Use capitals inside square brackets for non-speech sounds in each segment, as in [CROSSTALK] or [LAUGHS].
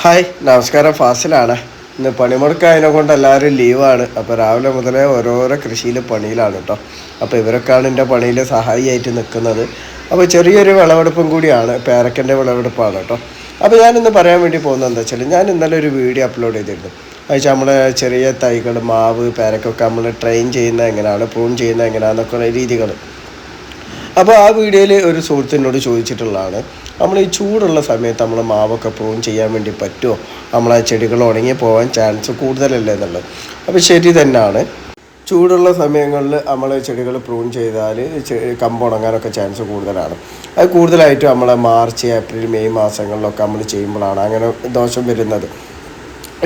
Hi നമസ്കാരം. ഫാസിലാണ്. ഇന്ന് പണിമുടക്കായതിനെ കൊണ്ട് എല്ലാവരും ലീവാണ്. അപ്പോൾ രാവിലെ മുതലേ ഓരോരോ കൃഷിയിൽ പണിയിലാണ് കേട്ടോ അപ്പോൾ ഇവരൊക്കെയാണ് എന്റെ പണിയിൽ സഹായിയായിട്ട് നിൽക്കുന്നത് അപ്പോൾ ചെറിയൊരു വിളവെടുപ്പും കൂടിയാണ്. പേരക്കന്റെ വിളവെടുപ്പാണ് കേട്ടോ അപ്പോൾ ഞാനിന്ന് പറയാൻ വേണ്ടി പോകുന്നത് എന്താ വെച്ചാൽ ഞാൻ ഇന്നലെ ഒരു വീഡിയോ അപ്ലോഡ് ചെയ്തിരുന്നു. അയച്ചാൽ നമ്മൾ ചെറിയ തൈകൾ മാവ് പേരക്കൊക്കെ നമ്മൾ ട്രെയിൻ ചെയ്യുന്നത് എങ്ങനെയാണ് പ്രൂൺ ചെയ്യുന്നത് എങ്ങനെയാണെന്നൊക്കെയുള്ള രീതികൾ അപ്പോൾ ആ വീഡിയോയിൽ ഒരു സുഹൃത്തിനോട് ചോദിച്ചിട്ടുള്ളതാണ് നമ്മൾ ഈ ചൂടുള്ള സമയത്ത് നമ്മൾ മാവൊക്കെ പ്രൂൺ ചെയ്യാൻ വേണ്ടി പറ്റുമോ? നമ്മൾ ആ ചെടികൾ ഉണങ്ങി പോകാൻ ചാൻസ് കൂടുതലല്ലേ എന്നുള്ളത്. അപ്പോൾ ശരി തന്നെയാണ്. ചൂടുള്ള സമയങ്ങളിൽ നമ്മൾ ചെടികൾ പ്രൂൺ ചെയ്താൽ കമ്പ് ഉണങ്ങാനൊക്കെ ചാൻസ് കൂടുതലാണ്. അത് കൂടുതലായിട്ടും നമ്മൾ മാർച്ച് ഏപ്രിൽ മെയ് മാസങ്ങളിലൊക്കെ നമ്മൾ ചെയ്യുമ്പോഴാണ് അങ്ങനെ ദോഷം വരുന്നത്.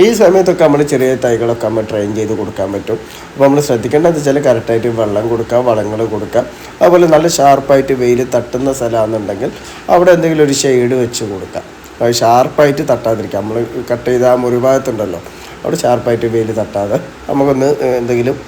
ഈ സമയത്തൊക്കെ നമ്മൾ ചെറിയ തൈകളൊക്കെ നമ്മൾ ട്രെയിൻ ചെയ്ത് കൊടുക്കാൻ പറ്റും. അപ്പോൾ നമ്മൾ ശ്രദ്ധിക്കേണ്ടത് വെച്ചാൽ കറക്റ്റായിട്ട് വെള്ളം കൊടുക്കുക വളങ്ങൾ കൊടുക്കുക. അതുപോലെ നല്ല ഷാർപ്പായിട്ട് വെയിൽ തട്ടുന്ന സ്ഥലമാണെന്നുണ്ടെങ്കിൽ അവിടെ എന്തെങ്കിലും ഒരു ഷെയ്ഡ് വെച്ച് കൊടുക്കാം അത് ഷാർപ്പായിട്ട് തട്ടാതിരിക്കുക. നമ്മൾ കട്ട് ചെയ്ത ആ മുറിഭാഗത്തുണ്ടല്ലോ അവിടെ ഷാർപ്പായിട്ട് വെയിൽ തട്ടാതെ നമുക്കൊന്ന് എന്തെങ്കിലും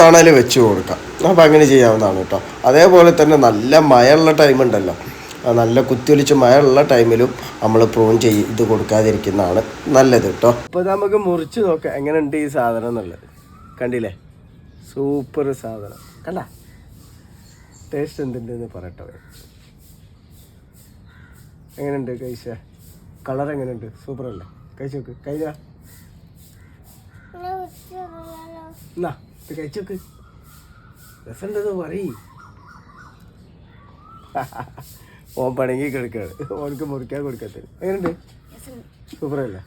തണൽ വെച്ച് കൊടുക്കാം അപ്പോൾ അങ്ങനെ ചെയ്യാവുന്നതാണ് കേട്ടോ. അതേപോലെ തന്നെ നല്ല മഴയുള്ള ടൈം ഉണ്ടല്ലോ. ആ നല്ല കുത്തിയൊലിച്ച് മഴയുള്ള ടൈമിലും നമ്മൾ പ്രൂൺ ചെയ്ത് കൊടുക്കാതിരിക്കുന്നതാണ് നല്ലത് കേട്ടോ. അപ്പോൾ നമുക്ക് മുറിച്ച് നോക്കാം. എങ്ങനെയുണ്ട് ഈ സാധനം എന്നുള്ളത്? കണ്ടില്ലേ? സൂപ്പർ സാധനം. കണ്ട? ടേസ്റ്റ് എന്തുണ്ടെന്ന് പറയട്ടെ. എങ്ങനെയുണ്ട് കഴിച്ച? കളർ എങ്ങനെയുണ്ട്? സൂപ്പർ അല്ലേ? കഴിച്ചു നോക്ക്. കഴിഞ്ഞ എന്നാ ഇത് രസം രസമുണ്ടെന്ന് പറയ്. [LAUGHS] ഓൻ പണങ്ങി കിടക്കുകയാണ് ഓനക്ക് മുറിക്കാൻ കൊടുക്കത്തില്ല. എങ്ങനെയുണ്ട്? സൂപ്പർ അല്ലേ